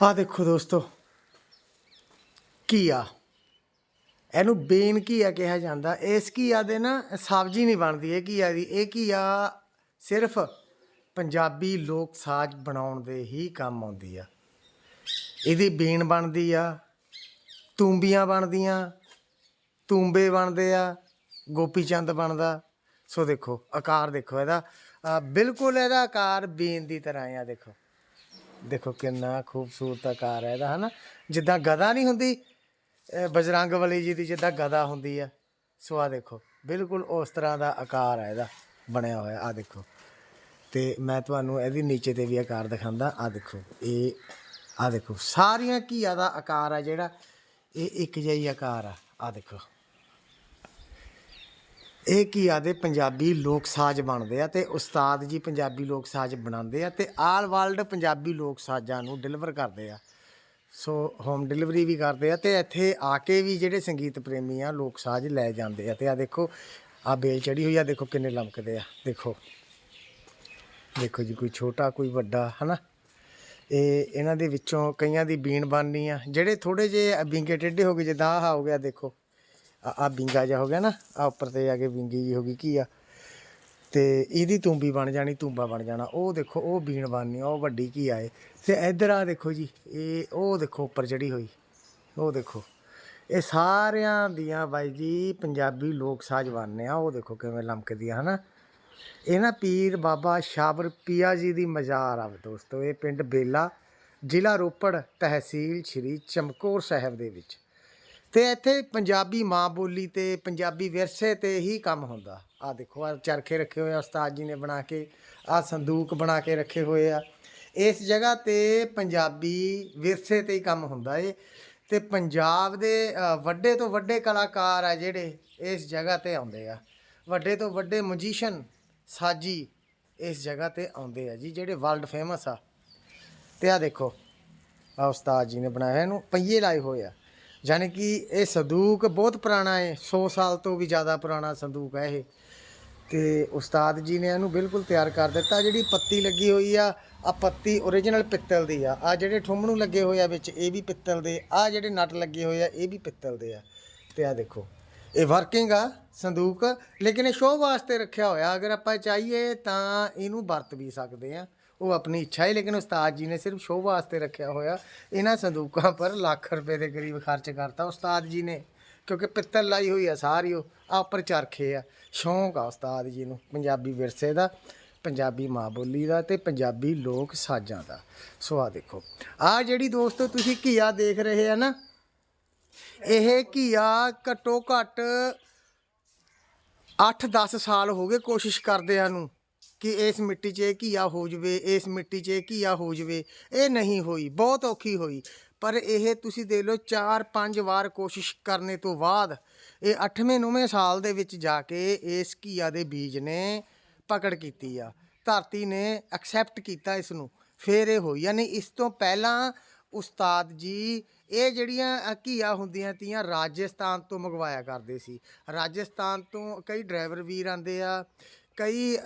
ਆ ਦੇਖੋ ਦੋਸਤੋ, ਘੀਆ। ਇਹਨੂੰ ਬੇਨ ਘੀਆ ਕਿਹਾ ਜਾਂਦਾ। ਇਸ ਘੀਆ ਦੇ ਨਾ ਸਬਜ਼ੀ ਨਹੀਂ ਬਣਦੀ, ਇਹ ਘੀਆ ਦੀ। ਇਹ ਘੀਆ ਸਿਰਫ ਪੰਜਾਬੀ ਲੋਕ ਸਾਜ ਬਣਾਉਣ ਦੇ ਹੀ ਕੰਮ ਆਉਂਦੀ ਆ। ਇਹਦੀ ਬੇਨ ਬਣਦੀ ਆ, ਤੂੰਬੀਆਂ ਬਣਦੀਆਂ, ਤੂੰਬੇ ਬਣਦੇ ਆ ਗੋਪੀ ਚੰਦ ਬਣਦਾ। ਸੋ ਦੇਖੋ, ਆਕਾਰ ਦੇਖੋ ਇਹਦਾ। ਬਿਲਕੁਲ ਇਹਦਾ ਆਕਾਰ ਬੇਨ ਦੀ ਤਰ੍ਹਾਂ ਆ, ਦੇਖੋ। ਦੇਖੋ ਕਿੰਨਾ ਖੂਬਸੂਰਤ ਆਕਾਰ ਹੈ ਇਹਦਾ, ਹਨਾ? ਜਿੱਦਾਂ ਗਦਾ ਨਹੀਂ ਹੁੰਦੀ ਬਜਰੰਗ ਬਲੀ ਜੀ ਦੀ ਜਿੱਦਾਂ ਗਦਾ ਹੁੰਦੀ ਆ, ਸੋ ਆ ਦੇਖੋ, ਬਿਲਕੁਲ ਉਸ ਤਰ੍ਹਾਂ ਦਾ ਆਕਾਰ ਹੈ ਇਹਦਾ, ਬਣਿਆ ਹੋਇਆ ਆ ਦੇਖੋ। ਤੇ ਮੈਂ ਤੁਹਾਨੂੰ ਇਹਦੀ ਨੀਚੇ ਤੇ ਵੀ ਆਕਾਰ ਦਿਖਾਉਂਦਾ ਆ ਦੇਖੋ, ਇਹ ਆ ਦੇਖੋ, ਸਾਰੀਆਂ ਘੀਆ ਦਾ ਆਕਾਰ ਆ ਜਿਹੜਾ, ਇਹ ਇੱਕ ਜਿਹਾ ਹੀ ਆਕਾਰ ਆ ਆ ਦੇਖੋ। ਇਹ ਕੀ ਦੇ ਪੰਜਾਬੀ ਲੋਕ ਸਾਜ਼ ਬਣਦੇ ਆ ਤੇ ਉਸਤਾਦ ਜੀ ਪੰਜਾਬੀ ਲੋਕ ਸਾਜ਼ ਬਣਾਉਂਦੇ ਆ ਤੇ ਆਲ ਵਰਲਡ ਪੰਜਾਬੀ ਲੋਕ ਸਾਜ਼ਾਂ ਨੂੰ ਡਿਲੀਵਰ ਕਰਦੇ ਆ। ਸੋ ਹੋਮ ਡਿਲੀਵਰੀ ਵੀ ਕਰਦੇ ਆ ਤੇ ਇੱਥੇ ਆ ਕੇ ਵੀ ਜਿਹੜੇ ਸੰਗੀਤ ਪ੍ਰੇਮੀ ਆ ਲੋਕ ਸਾਜ਼ ਲੈ ਜਾਂਦੇ ਆ ਤੇ ਆ ਦੇਖੋ ਆ ਬੇਲ ਚੜੀ ਹੋਈ ਆ, ਦੇਖੋ ਕਿੰਨੇ ਲਮਕਦੇ ਆ, ਦੇਖੋ। ਦੇਖੋ ਜੀ, ਕੋਈ ਛੋਟਾ, ਕੋਈ ਵੱਡਾ, ਹਨਾ? ਇਹ ਇਹਨਾਂ ਦੇ ਵਿੱਚੋਂ ਕਈਆਂ ਦੀ ਬੀਣ ਬਣਨੀ ਆ, ਜਿਹੜੇ ਥੋੜੇ ਜੇ ਬਿੰਗੇ ਟੇਢੇ ਹੋ ਗਏ, ਜਿੱਦਾਂ ਆਹ ਹੋ ਗਿਆ, ਦੇਖੋ। ਆ ਆ ਬਿੰਗਾ ਜਿਹਾ ਹੋ ਗਿਆ ਨਾ, ਆ ਉੱਪਰ ਤੇ ਆ ਕੇ ਬਿੰਗੀ ਜੀ ਹੋ ਗਈ, ਕੀ ਆ? ਤੇ ਇਹਦੀ ਤੂੰਬੀ ਬਣ ਜਾਣੀ, ਤੂੰਬਾ ਬਣ ਜਾਣਾ। ਉਹ ਦੇਖੋ, ਉਹ ਬੀਣ ਬਣਨੀ ਉਹ ਵੱਡੀ ਕੀ ਆਏ ਤੇ ਇੱਧਰ ਆ ਦੇਖੋ ਜੀ, ਇਹ, ਉਹ ਦੇਖੋ ਉੱਪਰ ਚੜੀ ਹੋਈ। ਉਹ ਦੇਖੋ, ਇਹ ਸਾਰਿਆਂ ਦੀਆਂ ਬਾਈ ਜੀ ਪੰਜਾਬੀ ਲੋਕ ਸਾਜ਼ ਬਣਨੇ ਆ। ਉਹ ਦੇਖੋ ਕਿਵੇਂ ਲਮਕਦੀਆਂ, ਹਨਾ? ਇਹ ਨਾ ਪੀਰ ਬਾਬਾ ਸ਼ਾਬਰ ਪੀਆ ਜੀ ਦੀ ਮਜ਼ਾਰ ਆ ਦੋਸਤੋ। ਇਹ ਪਿੰਡ ਬੇਲਾ, ਜ਼ਿਲ੍ਹਾ ਰੋਪੜ ਤਹਿਸੀਲ ਸ਼੍ਰੀ ਚਮਕੌਰ ਸਾਹਿਬ ਦੇ ਵਿੱਚ। ਤੇ ਇੱਥੇ ਪੰਜਾਬੀ ਮਾਂ ਬੋਲੀ ਤੇ ਪੰਜਾਬੀ ਵਿਰਸੇ ਤੇ ਹੀ ਕੰਮ ਹੁੰਦਾ। ਆ ਦੇਖੋ ਆ ਚਰਖੇ ਰੱਖੇ ਹੋਏ ਆ, ਉਸਤਾਦ ਜੀ ਨੇ ਬਣਾ ਕੇ ਆ ਸੰਦੂਕ ਬਣਾ ਕੇ ਰੱਖੇ ਹੋਏ ਆ। ਇਸ ਜਗ੍ਹਾ ਤੇ ਪੰਜਾਬੀ ਵਿਰਸੇ ਤੇ ਹੀ ਕੰਮ ਹੁੰਦਾ ਏ। ਤੇ ਪੰਜਾਬ ਦੇ ਵੱਡੇ ਤੋਂ ਵੱਡੇ ਕਲਾਕਾਰ ਆ ਜਿਹੜੇ ਇਸ ਜਗ੍ਹਾ ਤੇ ਆਉਂਦੇ ਆ। ਵੱਡੇ ਤੋਂ ਵੱਡੇ ਮਿਊਜ਼ੀਸ਼ੀਅਨ ਸਾਜੀ ਇਸ ਜਗ੍ਹਾ ਤੇ ਆਉਂਦੇ ਆ ਜੀ, ਜਿਹੜੇ ਵਰਲਡ ਫੇਮਸ ਆ। ਤੇ ਆ ਦੇਖੋ ਆ ਉਸਤਾਦ ਜੀ ਨੇ ਬਣਾਇਆ ਇਹਨੂੰ, ਪਹੀਏ ਲਾਏ ਹੋਏ ਆ। ਯਾਨੀ ਕਿ ਇਹ ਸੰਦੂਕ ਬਹੁਤ ਪੁਰਾਣਾ ਹੈ 100 ਸਾਲ ਤੋਂ ਵੀ ਜ਼ਿਆਦਾ ਪੁਰਾਣਾ ਸੰਦੂਕ ਹੈ ਇਹ। ਤੇ ਉਸਤਾਦ ਜੀ ਨੇ ਇਹਨੂੰ ਬਿਲਕੁਲ ਤਿਆਰ ਕਰ ਦਿੱਤਾ, ਜਿਹੜੀ ਪੱਤੀ ਲੱਗੀ ਹੋਈ ਆ ਆ ਪੱਤੀ origignal ਪਿੱਤਲ ਦੀ ਆ। ਆ ਜਿਹੜੇ ਠੁੰਮਣੂ ਲੱਗੇ ਹੋਏ ਆ ਵਿੱਚ, ਇਹ ਵੀ ਪਿੱਤਲ ਦੇ ਆ ਜਿਹੜੇ ਨਟ ਲੱਗੇ ਹੋਏ ਆ, ਇਹ ਵੀ ਪਿੱਤਲ ਦੇ ਆ। ਤੇ ਆ ਦੇਖੋ। ਇਹ ਵਰਕਿੰਗ ਆ, ਸੰਦੂਕ, ਲੇਕਿਨ ਇਹ ਸ਼ੋਅ ਵਾਸਤੇ ਰੱਖਿਆ ਹੋਇਆ। ਅਗਰ ਆਪਾਂ ਚਾਹੀਏ ਤਾਂ ਇਹਨੂੰ ਵਰਤ ਵੀ ਸਕਦੇ ਆ। ਉਹ ਆਪਣੀ ਇੱਛਾ ਹੈ, ਲੇਕਿਨ ਉਸਤਾਦ ਜੀ ਨੇ ਸਿਰਫ ਸ਼ੋਅ ਵਾਸਤੇ ਰੱਖਿਆ ਹੋਇਆ। ਇਹਨਾਂ ਸੰਦੂਕਾਂ ਪਰ ਲੱਖ ਰੁਪਏ ਦੇ ਕਰੀਬ ਖਰਚ ਕਰਤਾ ਉਸਤਾਦ ਜੀ ਨੇ, ਕਿਉਂਕਿ ਪਿੱਤਲ ਲਾਈ ਹੋਈ ਆ ਸਾਰੀ ਉਹ ਆਪਰ ਚਰਖੇ ਆ। ਸ਼ੌਂਕ ਆ ਉਸਤਾਦ ਜੀ ਨੂੰ, ਪੰਜਾਬੀ ਵਿਰਸੇ ਦਾ, ਪੰਜਾਬੀ ਮਾਂ ਬੋਲੀ ਦਾ ਤੇ ਪੰਜਾਬੀ ਲੋਕ ਸਾਜ਼ਾਂ ਦਾ। ਸੋ ਆ ਦੇਖੋ। ਆ ਜਿਹੜੀ ਦੋਸਤੋ, ਤੁਸੀਂ ਘੀਆ ਦੇਖ ਰਹੇ ਆ ਨਾ ਇਹ ਘੀਆ ਘੱਟੋ ਘੱਟ 8-10 ਸਾਲ ਹੋ ਗਏ ਕੋਸ਼ਿਸ਼ ਕਰਦਿਆਂ ਨੂੰ ਕਿ ਇਸ ਮਿੱਟੀ 'ਚ ਇਹ ਘੀਆ ਹੋ ਜਵੇ, ਇਸ ਮਿੱਟੀ 'ਚ ਇਹ ਘੀਆ ਹੋ ਜਵੇ। ਇਹ ਨਹੀਂ ਹੋਈ, ਬਹੁਤ ਔਖੀ ਹੋਈ। ਪਰ ਇਹ ਤੁਸੀਂ ਦੇਖ ਲਓ 4-5 ਵਾਰ ਕੋਸ਼ਿਸ਼ ਕਰਨੇ ਤੋਂ ਬਾਅਦ ਇਹ 8ਵੇਂ 9ਵੇਂ ਸਾਲ ਦੇ ਵਿੱਚ ਜਾ ਕੇ ਇਸ ਘੀਆ ਦੇ ਬੀਜ ਨੇ ਪਕੜ ਕੀਤੀ ਆ। ਧਰਤੀ ਨੇ ਐਕਸੈਪਟ ਕੀਤਾ ਇਸ ਨੂੰ। ਫਿਰ ਇਹ ਹੋਈ, ਯਾਨੀ ਇਸ ਤੋਂ ਪਹਿਲਾਂ ਉਸਤਾਦ ਜੀ, ਇਹ ਜਿਹੜੀਆਂ ਘੀਆ ਹੁੰਦੀਆਂ ਤੀਆਂ ਰਾਜਸਥਾਨ ਤੋਂ ਮੰਗਵਾਇਆ ਕਰਦੇ ਸੀ। ਰਾਜਸਥਾਨ ਤੋਂ ਕਈ ਡਰਾਈਵਰ ਵੀਰ ਆਂਦੇ ਆ, ਕਈ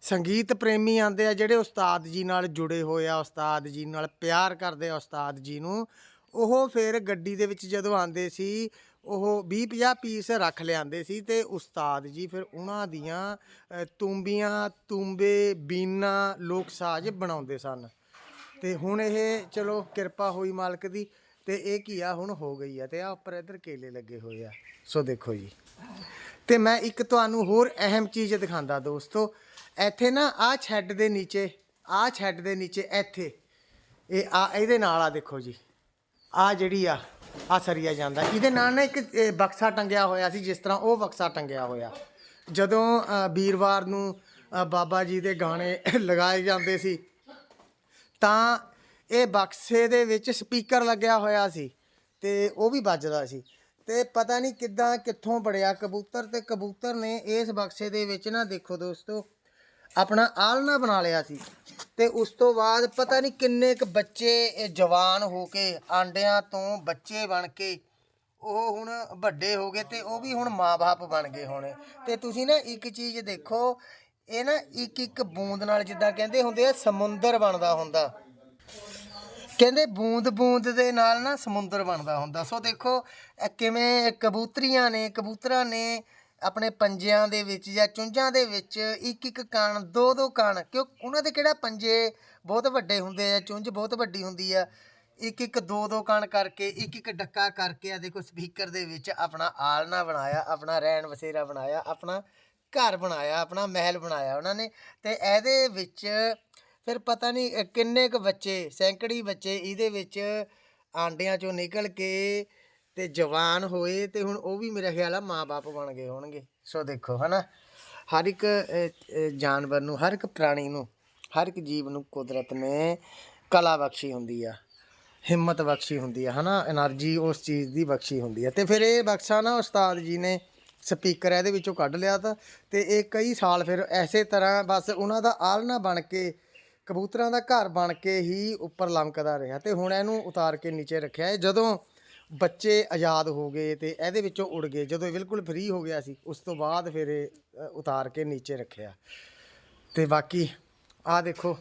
ਸੰਗੀਤ ਪ੍ਰੇਮੀ ਆਂਦੇ ਆ, ਜਿਹੜੇ ਉਸਤਾਦ ਜੀ ਨਾਲ ਜੁੜੇ ਹੋਏ ਆ, ਉਸਤਾਦ ਜੀ ਨਾਲ ਪਿਆਰ ਕਰਦੇ ਆ ਉਸਤਾਦ ਜੀ ਨੂੰ। ਉਹ ਫਿਰ ਗੱਡੀ ਦੇ ਵਿੱਚ ਜਦੋਂ ਆਂਦੇ ਸੀ, ਉਹ 20 50 ਪੀਸ ਰੱਖ ਲਿਆਂਦੇ ਸੀ ਤੇ ਉਸਤਾਦ ਜੀ ਫਿਰ ਉਹਨਾਂ ਦੀਆਂ ਤੂੰਬੀਆਂ, ਤੂੰਬੇ, ਬੀਨਾ, ਲੋਕ ਸਾਜ਼ ਬਣਾਉਂਦੇ ਸਨ। ਤੇ ਹੁਣ ਇਹ ਚਲੋ ਕਿਰਪਾ ਹੋਈ ਮਾਲਕ ਦੀ ਤੇ ਇਹ ਕੀ ਆ ਹੁਣ ਹੋ ਗਈ ਆ ਤੇ ਆ ਉੱਪਰ ਇੱਧਰ ਕੇਲੇ ਲੱਗੇ ਹੋਏ ਆ। ਸੋ ਦੇਖੋ ਜੀ। ਤੇ ਮੈਂ ਇੱਕ ਤੁਹਾਨੂੰ ਹੋਰ ਅਹਿਮ ਚੀਜ਼ ਦਿਖਾਉਂਦਾ ਦੋਸਤੋ, ਇੱਥੇ ਨਾ ਆ ਛੱਡ ਦੇ ਨੀਚੇ ਆ ਛੱਡ ਦੇ ਨੀਚੇ ਇੱਥੇ, ਇਹ ਆ ਇਹਦੇ ਨਾਲ ਆ ਦੇਖੋ ਜੀ। ਆ ਜਿਹੜੀ ਆ ਆ ਸਰੀਆ ਜਾਂਦਾ। ਇਹਦੇ ਨਾਲ ਨਾ ਇੱਕ ਬਕਸਾ ਟੰਗਿਆ ਹੋਇਆ ਸੀ, ਜਿਸ ਤਰ੍ਹਾਂ ਉਹ ਬਕਸਾ ਟੰਗਿਆ ਹੋਇਆ। ਜਦੋਂ ਵੀਰਵਾਰ ਨੂੰ ਬਾਬਾ ਜੀ ਦੇ ਗਾਣੇ ਲਗਾਏ ਜਾਂਦੇ ਸੀ ਤਾਂ ਇਹ ਬਕਸੇ ਦੇ ਵਿੱਚ ਸਪੀਕਰ ਲੱਗਿਆ ਹੋਇਆ ਸੀ ਤੇ ਉਹ ਵੀ ਵੱਜਦਾ ਸੀ। ਤੇ ਪਤਾ ਨਹੀਂ ਕਿੱਦਾਂ, ਕਿੱਥੋਂ ਬੜਿਆ ਕਬੂਤਰ ਤੇ ਕਬੂਤਰ ਨੇ ਇਸ ਬਕਸੇ ਦੇ ਵਿੱਚ ਨਾ ਦੇਖੋ ਦੋਸਤੋ, ਆਪਣਾ ਆਲਣਾ ਬਣਾ ਲਿਆ ਸੀ। ਤੇ ਉਸ ਤੋਂ ਬਾਅਦ ਪਤਾ ਨਹੀਂ ਕਿੰਨੇ ਕ ਬੱਚੇ ਜਵਾਨ ਹੋ ਕੇ ਆਂਡਿਆਂ ਤੋਂ ਬੱਚੇ ਬਣ ਕੇ ਉਹ ਹੁਣ ਵੱਡੇ ਹੋ ਗਏ ਤੇ ਉਹ ਵੀ ਹੁਣ ਮਾਪੇ ਬਣ ਗਏ ਹੋਣੇ। ਤੇ ਤੁਸੀਂ ਨਾ ਇੱਕ ਚੀਜ਼ ਦੇਖੋ ਇਹ ਨਾ ਇੱਕ ਇੱਕ ਬੂੰਦ ਨਾਲ ਜਿੱਦਾਂ ਕਹਿੰਦੇ ਹੁੰਦੇ ਆ, ਸਮੁੰਦਰ ਬਣਦਾ ਹੁੰਦਾ। ਕਹਿੰਦੇ ਬੂੰਦ ਬੂੰਦ ਦੇ ਨਾਲ ਨਾ ਸਮੁੰਦਰ ਬਣਦਾ ਹੁੰਦਾ। ਸੋ ਦੇਖੋ ਕਿਵੇਂ ਕਬੂਤਰੀਆਂ ਨੇ, ਕਬੂਤਰਾਂ ਨੇ ਆਪਣੇ ਪੰਜਿਆਂ ਦੇ ਵਿੱਚ ਜਾਂ ਚੁੰਝਾਂ ਦੇ ਵਿੱਚ ਇੱਕ ਇੱਕ ਕਣ ਦੋ ਦੋ ਕਣ, ਕਿਉਂ ਉਹਨਾਂ ਦੇ ਕਿਹੜਾ ਪੰਜੇ ਬਹੁਤ ਵੱਡੇ ਹੁੰਦੇ ਆ, ਚੁੰਝ ਬਹੁਤ ਵੱਡੀ ਹੁੰਦੀ ਆ। ਇੱਕ ਇੱਕ ਦੋ ਦੋ ਕਣ ਕਰਕੇ ਇੱਕ ਇੱਕ ਡੱਕਾ ਕਰਕੇ ਆ ਦੇਖੋ ਸਪੀਕਰ ਦੇ ਵਿੱਚ ਆਪਣਾ ਆਲਣਾ ਬਣਾਇਆ, ਆਪਣਾ ਰਹਿਣ ਵਸੇਰਾ ਬਣਾਇਆ, ਆਪਣਾ ਘਰ ਬਣਾਇਆ, ਆਪਣਾ ਮਹਿਲ ਬਣਾਇਆ ਉਹਨਾਂ ਨੇ ਤੇ ਇਹਦੇ ਵਿੱਚ ਫਿਰ ਪਤਾ ਨਹੀਂ ਕਿੰਨੇ ਕੁ ਬੱਚੇ, ਸੈਂਕੜੀ ਬੱਚੇ ਇਹਦੇ ਵਿੱਚ ਆਂਡਿਆਂ ਚੋਂ ਨਿਕਲ ਕੇ ਤੇ ਜਵਾਨ ਹੋਏ ਤੇ ਹੁਣ ਉਹ ਵੀ ਮੇਰੇ ਖਿਆਲ ਆ ਮਾਪੇ ਬਣ ਗਏ ਹੋਣਗੇ। ਸੋ ਦੇਖੋ, ਹਨਾ? ਹਰ ਇੱਕ ਜਾਨਵਰ ਨੂੰ, ਹਰ ਇੱਕ ਪ੍ਰਾਣੀ ਨੂੰ, ਹਰ ਇੱਕ ਜੀਵ ਨੂੰ ਕੁਦਰਤ ਨੇ ਕਲਾ ਬਖਸ਼ੀ ਹੁੰਦੀ ਆ, ਹਿੰਮਤ ਬਖਸ਼ੀ ਹੁੰਦੀ ਆ, ਹਨਾ? એનર્ਜੀ ਉਸ ਚੀਜ਼ ਦੀ ਬਖਸ਼ੀ ਹੁੰਦੀ ਆ। ਤੇ ਫਿਰ ਇਹ ਬਖਸ਼ਾ ਨਾ ਉਸਤਾਦ ਜੀ ਨੇ ਸਪੀਕਰ ਇਹਦੇ ਵਿੱਚੋਂ ਕੱਢ ਲਿਆ ਤਾਂ, ਤੇ ਇਹ ਕਈ ਸਾਲ ਫਿਰ ਐਸੇ ਤਰ੍ਹਾਂ ਬਸ ਉਹਨਾਂ ਦਾ ਆਲਣਾ ਬਣ ਕੇ, ਕਬੂਤਰਾਂ ਦਾ ਘਰ ਬਣ ਕੇ ਹੀ ਉੱਪਰ ਲਮਕਦਾ ਰਿਹਾ ਤੇ ਹੁਣ ਇਹਨੂੰ ਉਤਾਰ ਕੇ ਨੀਚੇ ਰੱਖਿਆ ਹੈ। ਜਦੋਂ ਬੱਚੇ ਆਜ਼ਾਦ ਹੋ ਗਏ ਤੇ ਇਹਦੇ ਵਿੱਚੋਂ ਉੜ ਗਏ, ਜਦੋਂ ਇਹ ਬਿਲਕੁਲ ਫ੍ਰੀ ਹੋ ਗਿਆ ਸੀ, ਉਸ ਤੋਂ ਬਾਅਦ ਫਿਰ ਇਹ ਉਤਾਰ ਕੇ ਨੀਚੇ ਰੱਖਿਆ। ਤੇ ਬਾਕੀ ਆ ਦੇਖੋ,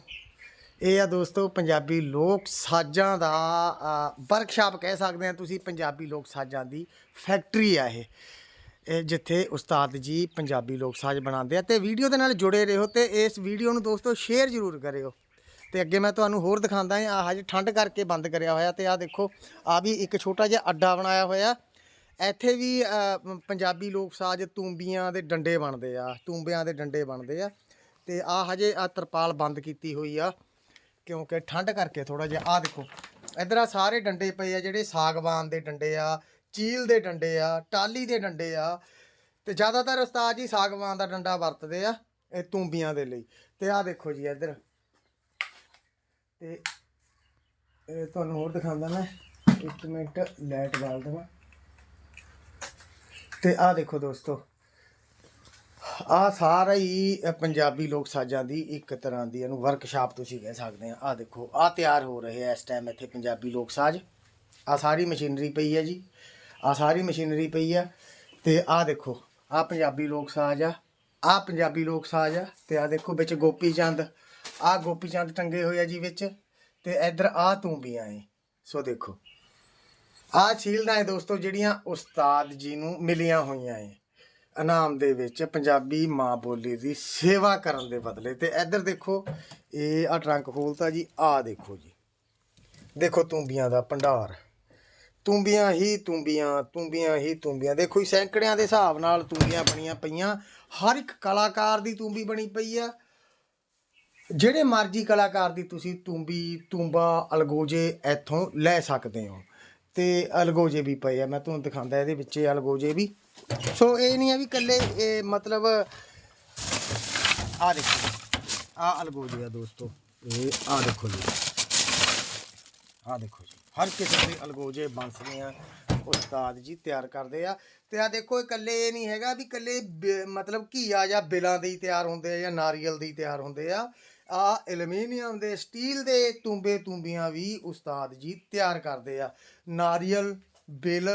ਇਹ ਆ ਦੋਸਤੋ ਪੰਜਾਬੀ ਲੋਕ ਸਾਜ਼ਾਂ ਦਾ ਵਰਕਸ਼ਾਪ ਕਹਿ ਸਕਦੇ ਆ ਤੁਸੀਂ, ਪੰਜਾਬੀ ਲੋਕ ਸਾਜ਼ਾਂ ਦੀ ਫੈਕਟਰੀ ਆ ਇਹ। ਜਿੱਥੇ ਉਸਤਾਦ ਜੀ ਪੰਜਾਬੀ ਲੋਕ ਸਾਜ਼ ਬਣਾਉਂਦੇ ਆ ਤੇ ਵੀਡੀਓ ਦੇ ਨਾਲ ਜੁੜੇ ਰਹੋ ਤੇ ਇਸ ਵੀਡੀਓ ਨੂੰ ਦੋਸਤੋ ਸ਼ੇਅਰ ਜ਼ਰੂਰ ਕਰਿਓ। ਤੇ ਅੱਗੇ ਮੈਂ ਤੁਹਾਨੂੰ ਹੋਰ ਦਿਖਾਉਂਦਾ ਹਾਂ, ਆਹ ਹਜੇ ਠੰਡ ਕਰਕੇ ਬੰਦ ਕਰਿਆ ਹੋਇਆ ਤੇ ਆਹ ਦੇਖੋ ਆ ਵੀ ਇੱਕ ਛੋਟਾ ਜਿਹਾ ਅੱਡਾ ਬਣਾਇਆ ਹੋਇਆ। ਇੱਥੇ ਵੀ ਪੰਜਾਬੀ ਲੋਕ ਸਾਜ਼ ਤੂੰਬੀਆਂ ਦੇ ਡੰਡੇ ਬਣਦੇ ਆ, ਤੂੰਬਿਆਂ ਦੇ ਡੰਡੇ ਬਣਦੇ ਆ। ਤੇ ਆ ਹਜੇ ਆ ਤਰਪਾਲ ਬੰਦ ਕੀਤੀ ਹੋਈ ਆ, ਕਿਉਂਕਿ ਠੰਡ ਕਰਕੇ ਥੋੜਾ ਜਿਹਾ ਆ ਦੇਖੋ, ਇਧਰ ਆ ਸਾਰੇ ਡੰਡੇ ਪਏ ਆ, ਜਿਹੜੇ ਸਾਗਵਾਨ ਦੇ ਡੰਡੇ ਆ ਚੀਲ ਦੇ ਡੰਡੇ ਆ ਟਾਲੀ ਦੇ ਡੰਡੇ ਆ ਤੇ ਜ਼ਿਆਦਾਤਰ ਉਸਤਾਦ ਜੀ ਸਾਗਵਾਨ ਦਾ ਡੰਡਾ ਵਰਤਦੇ ਆ ਇਹ ਤੂੰਬੀਆਂ ਦੇ ਲਈ। ਤੇ ਆਹ ਦੇਖੋ ਜੀ ਇੱਧਰ। ਤੇ ਇਹ ਤੁਹਾਨੂੰ ਹੋਰ ਦਿਖਾਉਂਦਾ ਮੈਂ। ਇੱਕ ਮਿੰਟ, ਲਾਈਟ ਬਾਲ ਦੇਵਾਂ। ਤੇ ਆ ਦੇਖੋ ਦੋਸਤੋ ਆ ਸਾਰਾ ਹੀ ਪੰਜਾਬੀ ਲੋਕ ਸਾਜ਼ਾਂ ਦੀ ਇੱਕ ਤਰ੍ਹਾਂ ਦੀ ਇਹਨੂੰ ਵਰਕਸ਼ਾਪ ਤੁਸੀਂ ਕਹਿ ਸਕਦੇ ਆ। ਆ ਦੇਖੋ ਆ ਤਿਆਰ ਹੋ ਰਹੇ ਆ ਇਸ ਟਾਈਮ ਇੱਥੇ ਪੰਜਾਬੀ ਲੋਕ ਸਾਜ਼। ਆ ਸਾਰੀ ਮਸ਼ੀਨਰੀ ਪਈ ਹੈ ਜੀ। ਆ ਸਾਰੀ ਮਸ਼ੀਨਰੀ ਪਈ ਆ ਤੇ ਆ ਦੇਖੋ ਆ ਪੰਜਾਬੀ ਲੋਕ ਸਾਜ਼ ਆ ਆ ਪੰਜਾਬੀ ਲੋਕ ਸਾਜ਼ ਆ ਤੇ ਆ ਦੇਖੋ ਵਿੱਚ ਗੋਪੀ ਚੰਦ ਆ ਗੋਪੀ ਚੰਦ ਟੰਗੇ ਹੋਏ ਆ ਜੀ ਵਿੱਚ ਤੇ ਇਧਰ ਆ ਤੂੰਬੀਆਂ ਏ ਸੋ ਦੇਖੋ ਆ ਛੀਲਦਾ ਹੈ ਦੋਸਤੋ ਜਿਹੜੀਆਂ ਉਸਤਾਦ ਜੀ ਨੂੰ ਮਿਲੀਆਂ ਹੋਈਆਂ ਏ, ਇਨਾਮ ਦੇ ਵਿੱਚ ਪੰਜਾਬੀ ਮਾਂ ਬੋਲੀ ਦੀ ਸੇਵਾ ਕਰਨ ਦੇ ਬਦਲੇ ਤੇ ਇੱਧਰ ਦੇਖੋ, ਇਹ ਆ ਟਰੰਕ ਖੋਲਤਾ ਜੀ ਆ ਦੇਖੋ ਜੀ, ਦੇਖੋ ਤੂੰਬੀਆਂ ਦਾ ਭੰਡਾਰ। ਤੂੰਬੀਆਂ ਹੀ ਤੂੰਬੀਆਂ ਤੂੰਬੀਆਂ ਹੀ ਤੂੰਬੀਆਂ। ਦੇਖੋ ਜੀ, ਸੈਂਕੜਿਆਂ ਦੇ ਹਿਸਾਬ ਨਾਲ ਤੂੰਬੀਆਂ ਬਣੀਆਂ ਪਈਆਂ। ਹਰ ਇੱਕ ਕਲਾਕਾਰ ਦੀ ਤੂੰਬੀ ਬਣੀ ਪਈ ਆ। ਜਿਹੜੇ ਮਰਜ਼ੀ ਕਲਾਕਾਰ ਦੀ ਤੁਸੀਂ ਤੂੰਬੀ, ਤੂੰਬਾ, ਅਲਗੋਜੇ ਇੱਥੋਂ ਲੈ ਸਕਦੇ ਹੋ। ਤੇ ਅਲਗੋਜੇ ਵੀ ਪਏ ਆ। ਮੈਂ ਤੁਹਾਨੂੰ ਦਿਖਾਉਂਦਾ ਇਹਦੇ ਵਿੱਚ ਅਲਗੋਜੇ ਵੀ। ਸੋ ਇਹ ਨਹੀਂ ਆ ਵੀ ਇਕੱਲੇ, ਇਹ ਮਤਲਬ ਆ ਦੇਖੋ ਆ ਅਲਗੋਜੇ ਆ ਦੋਸਤੋ। ਇਹ ਆ ਦੇਖੋ ਜੀ ਆ ਦੇਖੋ ਜੀ। ਹਰ ਕਿਸਮ ਦੇ ਅਲਗੋਜੇ ਬਾਂਸਲੀਆਂ ਉਸਤਾਦ ਜੀ ਤਿਆਰ ਕਰਦੇ ਆ। ਤੇ ਆ ਦੇਖੋ ਇਕੱਲੇ ਇਹ ਨਹੀਂ ਹੈਗਾ ਵੀ ਇਕੱਲੇ ਬ- ਮਤਲਬ ਘੀਆ ਜਾਂ ਬਿਲਾਂ ਦੇ ਹੀ ਤਿਆਰ ਹੁੰਦੇ ਆ ਜਾਂ ਨਾਰੀਅਲ ਦੇ ਹੀ ਤਿਆਰ ਹੁੰਦੇ ਆ। ਆ ਐਲੂਮੀਨੀਅਮ ਦੇ ਸਟੀਲ ਦੇ ਤੂੰਬੇ ਤੂੰਬੀਆਂ ਵੀ ਉਸਤਾਦ ਜੀ ਤਿਆਰ ਕਰਦੇ ਆ। ਨਾਰੀਅਲ, ਬਿਲ,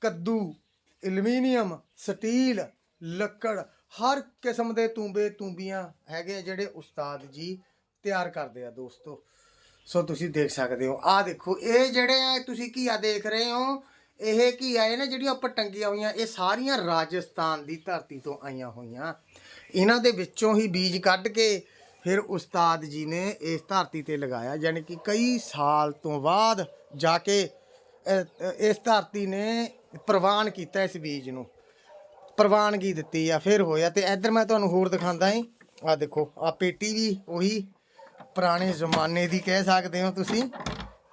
ਕੱਦੂ ਐਲੂਮੀਨੀਅਮ ਸਟੀਲ ਲੱਕੜ, ਹਰ ਕਿਸਮ ਦੇ ਤੂੰਬੇ ਤੂੰਬੀਆਂ ਹੈਗੇ ਆ ਜਿਹੜੇ ਉਸਤਾਦ ਜੀ ਤਿਆਰ ਕਰਦੇ ਆ ਦੋਸਤੋ। ਸੋ ਤੁਸੀਂ ਦੇਖ ਸਕਦੇ ਹੋ। ਆਹ ਦੇਖੋ, ਇਹ ਜਿਹੜੇ ਆ ਤੁਸੀਂ ਘੀਆ ਦੇਖ ਰਹੇ ਹੋ। ਇਹ ਘੀਆ, ਇਹ ਨਾ ਜਿਹੜੀਆਂ ਉੱਪਰ ਟੰਗੀਆਂ ਹੋਈਆਂ, ਇਹ ਸਾਰੀਆਂ ਰਾਜਸਥਾਨ ਦੀ ਧਰਤੀ ਤੋਂ ਆਈਆਂ ਹੋਈਆਂ। ਇਹਨਾਂ ਦੇ ਵਿੱਚੋਂ ਹੀ ਬੀਜ ਕੱਢ ਕੇ ਫਿਰ ਉਸਤਾਦ ਜੀ ਨੇ ਇਸ ਧਰਤੀ ਤੇ ਲਗਾਇਆ। ਯਾਨੀ ਕਿ ਕਈ ਸਾਲ ਤੋਂ ਬਾਅਦ ਜਾ ਕੇ ਇਸ ਧਰਤੀ ਨੇ ਪ੍ਰਵਾਨ ਕੀਤਾ ਇਸ ਬੀਜ ਨੂੰ। ਪ੍ਰਵਾਨਗੀ ਦਿੱਤੀ ਆ, ਫਿਰ ਹੋਇਆ। ਤੇ ਇੱਧਰ ਮੈਂ ਤੁਹਾਨੂੰ ਹੋਰ ਦਿਖਾਉਂਦਾ ਹਾਂ ਆ ਦੇਖੋ ਆ ਪੇਟੀ ਵੀ ਉਹੀ ਪੁਰਾਣੇ ਜ਼ਮਾਨੇ ਦੀ ਕਹਿ ਸਕਦੇ ਹੋ ਤੁਸੀਂ।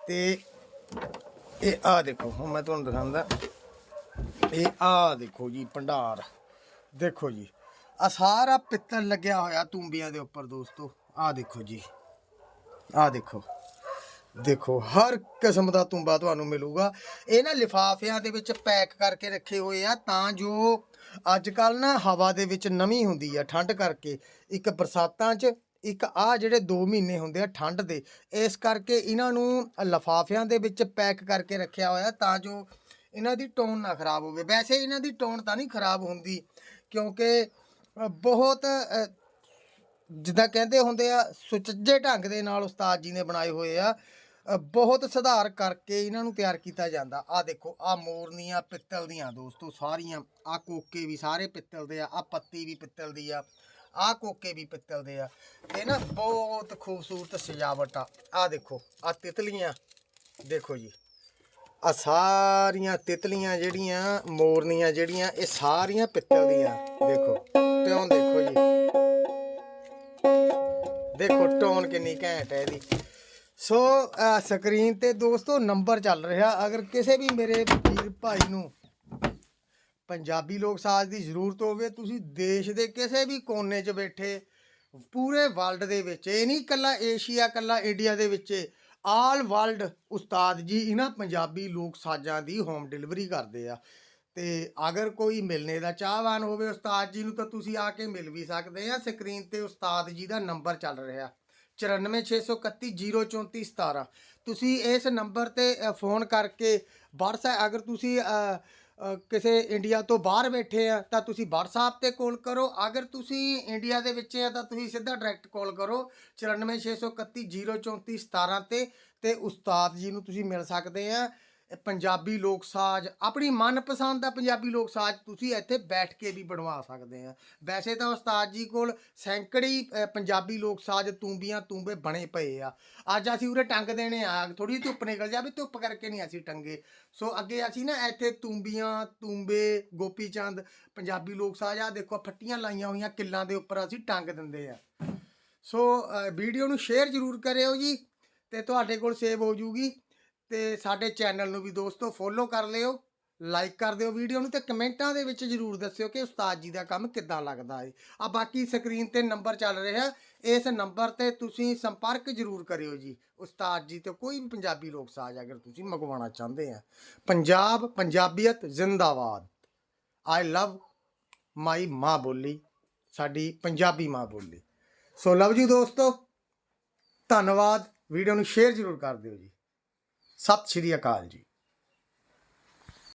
ਤੇ ਇਹ ਆ ਦੇਖੋ, ਹੁਣ ਮੈਂ ਤੁਹਾਨੂੰ ਦਿਖਾਉਂਦਾ। ਇਹ ਆ ਦੇਖੋ ਜੀ, ਭੰਡਾਰ। ਦੇਖੋ ਜੀ ਆ ਸਾਰਾ ਪਿੱਤਲ ਲੱਗਿਆ ਹੋਇਆ ਤੂੰਬੀਆਂ ਦੇ ਉੱਪਰ ਦੋਸਤੋ। ਆ ਦੇਖੋ ਜੀ ਆ ਦੇਖੋ। ਦੇਖੋ, ਹਰ ਕਿਸਮ ਦਾ ਤੁੰਬਾ ਤੁਹਾਨੂੰ ਮਿਲੂਗਾ। ਇਹ ਨਾ ਲਿਫਾਫਿਆਂ ਦੇ ਵਿੱਚ ਪੈਕ ਕਰਕੇ ਰੱਖੇ ਹੋਏ ਆ, ਤਾਂ ਜੋ ਅੱਜ ਕੱਲ ਨਾ ਹਵਾ ਦੇ ਵਿੱਚ ਨਮੀ ਹੁੰਦੀ ਆ ਠੰਡ ਕਰਕੇ। ਇੱਕ ਬਰਸਾਤਾਂ 'ਚ ਇੱਕ ਆ ਜਿਹੜੇ 2 ਮਹੀਨੇ ਹੁੰਦੇ ਆ ਠੰਡ ਦੇ, ਇਸ ਕਰਕੇ ਇਹਨਾਂ ਨੂੰ ਲਿਫਾਫਿਆਂ ਦੇ ਵਿੱਚ ਪੈਕ ਕਰਕੇ ਰੱਖਿਆ ਹੋਇਆ ਤਾਂ ਜੋ ਇਹਨਾਂ ਦੀ ਟੋਨ ਨਾ ਖਰਾਬ ਹੋਵੇ। ਵੈਸੇ ਇਹਨਾਂ ਦੀ ਟੋਨ ਤਾਂ ਨਹੀਂ ਖਰਾਬ ਹੁੰਦੀ ਕਿਉਂਕਿ ਬਹੁਤ ਜਿੱਦਾਂ ਕਹਿੰਦੇ ਹੁੰਦੇ ਆ, ਸੁਚੱਜੇ ਢੰਗ ਦੇ ਨਾਲ ਉਸਤਾਦ ਜੀ ਨੇ ਬਣਾਏ ਹੋਏ ਆ। ਬਹੁਤ ਸੁਧਾਰ ਕਰਕੇ ਇਹਨਾਂ ਨੂੰ ਤਿਆਰ ਕੀਤਾ ਜਾਂਦਾ। ਆ ਦੇਖੋ ਆ ਮੋਰਨੀਆਂ ਪਿੱਤਲ ਦੀਆਂ ਦੋਸਤੋ, ਸਾਰੀਆਂ ਆ ਕੋਕੇ ਵੀ ਸਾਰੇ ਪਿੱਤਲ ਦੇ ਆ ਆ ਪੱਤੀ ਵੀ ਪਿੱਤਲ ਦੀ ਆ। ਆ ਕੋਕੇ ਵੀ ਪਿੱਤਲ ਦੇ ਆ। ਤੇ ਨਾ ਬਹੁਤ ਖੂਬਸੂਰਤ ਸਜਾਵਟ ਆ। ਆ ਦੇਖੋ ਆ ਤਿਤਲੀਆਂ। ਦੇਖੋ ਜੀ ਆ ਸਾਰੀਆਂ ਤਿਤਲੀਆਂ ਜਿਹੜੀਆਂ, ਮੋਰਨੀਆਂ ਜਿਹੜੀਆਂ, ਇਹ ਸਾਰੀਆਂ ਪਿੱਤਲ ਦੀਆਂ ਦੇਖੋ ਟਿਉਂ ਦੇਖੋ ਜੀ। ਦੇਖੋ, ਟੋਨ ਕਿੰਨੀ ਘੈਂਟ ਹੈ ਇਹਦੀ। ਸੋ ਸਕਰੀਨ ਤੇ ਦੋਸਤੋ ਨੰਬਰ ਚੱਲ ਰਿਹਾ। ਅਗਰ ਕਿਸੇ ਵੀ ਮੇਰੇ ਵੀਰ ਭਾਈ ਨੂੰ ਪੰਜਾਬੀ ਲੋਕ ਸਾਜ਼ ਦੀ ਜ਼ਰੂਰਤ ਹੋਵੇ, ਤੁਸੀਂ ਦੇਸ਼ ਦੇ ਕਿਸੇ ਵੀ ਕੋਨੇ 'ਚ ਬੈਠੇ, ਪੂਰੇ ਵਰਲਡ ਦੇ ਵਿੱਚ, ਇਹ ਨਹੀਂ ਇਕੱਲਾ ਏਸ਼ੀਆ ਇਕੱਲਾ ਇੰਡੀਆ ਦੇ ਵਿੱਚ ਆਲ ਵਰਲਡ ਉਸਤਾਦ ਜੀ ਇਹਨਾਂ ਪੰਜਾਬੀ ਲੋਕ ਸਾਜ਼ਾਂ ਦੀ ਹੋਮ ਡਿਲੀਵਰੀ ਕਰਦੇ ਆ। ਤੇ ਅਗਰ ਕੋਈ ਮਿਲਣੇ ਦਾ ਚਾਹਵਾਨ ਹੋਵੇ ਉਸਤਾਦ ਜੀ ਨੂੰ, ਤਾਂ ਤੁਸੀਂ ਆ ਕੇ ਮਿਲ ਵੀ ਸਕਦੇ ਆ। ਸਕਰੀਨ ਤੇ ਉਸਤਾਦ ਜੀ ਦਾ ਨੰਬਰ ਚੱਲ ਰਿਹਾ। 9461303417 ਤੁਸੀਂ ਇਸ ਨੰਬਰ ਤੇ ਫੋਨ ਕਰਕੇ, WhatsApp, ਅਗਰ ਤੁਸੀਂ ਕਿਸੇ ਇੰਡੀਆ ਤੋਂ ਬਾਹਰ ਬੈਠੇ ਆ, ਤਾਂ ਤੁਸੀਂ WhatsApp ਤੇ ਕਾਲ ਕਰੋ। ਅਗਰ ਤੁਸੀਂ ਇੰਡੀਆ ਦੇ ਵਿੱਚ ਆ, ਤਾਂ ਤੁਸੀਂ ਸਿੱਧਾ ਡਾਇਰੈਕਟ ਕਾਲ ਕਰੋ। 9461303417 ਤੇ ਤੇ ਉਸਤਾਦ ਜੀ ਨੂੰ ਤੁਸੀਂ ਮਿਲ ਸਕਦੇ ਆ। ਪੰਜਾਬੀ ਲੋਕ ਸਾਜ਼, ਆਪਣੀ ਮਨਪਸੰਦ ਦਾ ਪੰਜਾਬੀ ਲੋਕ ਸਾਜ਼ ਤੁਸੀਂ ਇੱਥੇ ਬੈਠ ਕੇ ਵੀ ਬਣਵਾ ਸਕਦੇ ਆ। ਵੈਸੇ ਤਾਂ ਉਸਤਾਦ ਜੀ ਕੋਲ ਸੈਂਕੜੀ ਪੰਜਾਬੀ ਲੋਕ ਸਾਜ਼ ਤੂੰਬੀਆਂ, ਤੂੰਬੇ ਬਣੇ ਪਏ ਆ। ਅੱਜ ਅਸੀਂ ਉਰੇ ਟੰਗ ਦੇਣੇ ਆ। ਥੋੜੀ ਧੁੱਪ ਨਿਕਲ ਜਾਵੇ, ਧੁੱਪ ਕਰਕੇ ਨਹੀਂ ਅਸੀਂ ਟੰਗੇ। ਸੋ ਅੱਗੇ ਅਸੀਂ ਨਾ ਇੱਥੇ ਤੂੰਬੀਆਂ, ਤੂੰਬੇ ਗੋਪੀ ਚੰਦ ਪੰਜਾਬੀ ਲੋਕ ਸਾਜ਼ ਆ ਦੇਖੋ ਫੱਟੀਆਂ ਲਾਈਆਂ ਹੋਈਆਂ ਕਿੱਲਾਂ ਦੇ ਉੱਪਰ ਅਸੀਂ ਟੰਗ ਦਿੰਦੇ ਆ। ਸੋ ਵੀਡੀਓ ਨੂੰ ਸ਼ੇਅਰ ਜ਼ਰੂਰ ਕਰਿਓ ਜੀ ਤੇ ਤੁਹਾਡੇ ਕੋਲ ਸੇਵ ਹੋ ਜੂਗੀ। ਤੇ ਸਾਡੇ ਚੈਨਲ ਨੂੰ ਵੀ ਦੋਸਤੋ ਫੋਲੋ ਕਰ ਲਿਓ ਲਾਈਕ ਕਰ ਦਿਓ ਵੀਡੀਓ ਨੂੰ ਤੇ ਕਮੈਂਟਾਂ ਦੇ ਵਿੱਚ ਜਰੂਰ ਦੱਸਿਓ ਕਿ ਉਸਤਾਦ ਜੀ ਦਾ ਕੰਮ ਕਿੱਦਾਂ ਲੱਗਦਾ ਹੈ ਆ ਬਾਕੀ ਸਕਰੀਨ ਤੇ ਨੰਬਰ ਚੱਲ ਰਿਹਾ, ਇਸ ਨੰਬਰ ਤੇ ਤੁਸੀਂ ਸੰਪਰਕ ਜਰੂਰ ਕਰਿਓ ਜੀ। ਉਸਤਾਦ ਜੀ ਤੇ ਕੋਈ ਵੀ ਪੰਜਾਬੀ ਲੋਕ ਸਾਜ਼ ਅਗਰ ਤੁਸੀਂ ਮੰਗਵਾਉਣਾ ਚਾਹੁੰਦੇ ਆ। ਪੰਜਾਬ ਪੰਜਾਬੀਅਤ ਜ਼ਿੰਦਾਬਾਦ। ਆਈ ਲਵ ਮਾਈ ਮਾਂ ਬੋਲੀ, ਸਾਡੀ ਪੰਜਾਬੀ ਮਾਂ ਬੋਲੀ। ਸੋ ਲਵ ਜੀ ਦੋਸਤੋ। ਧੰਨਵਾਦ। ਵੀਡੀਓ ਨੂੰ ਸ਼ੇਅਰ ਜ਼ਰੂਰ ਕਰ ਦਿਓ ਜੀ। ਸਤਿ ਸ਼੍ਰੀ ਅਕਾਲ ਜੀ।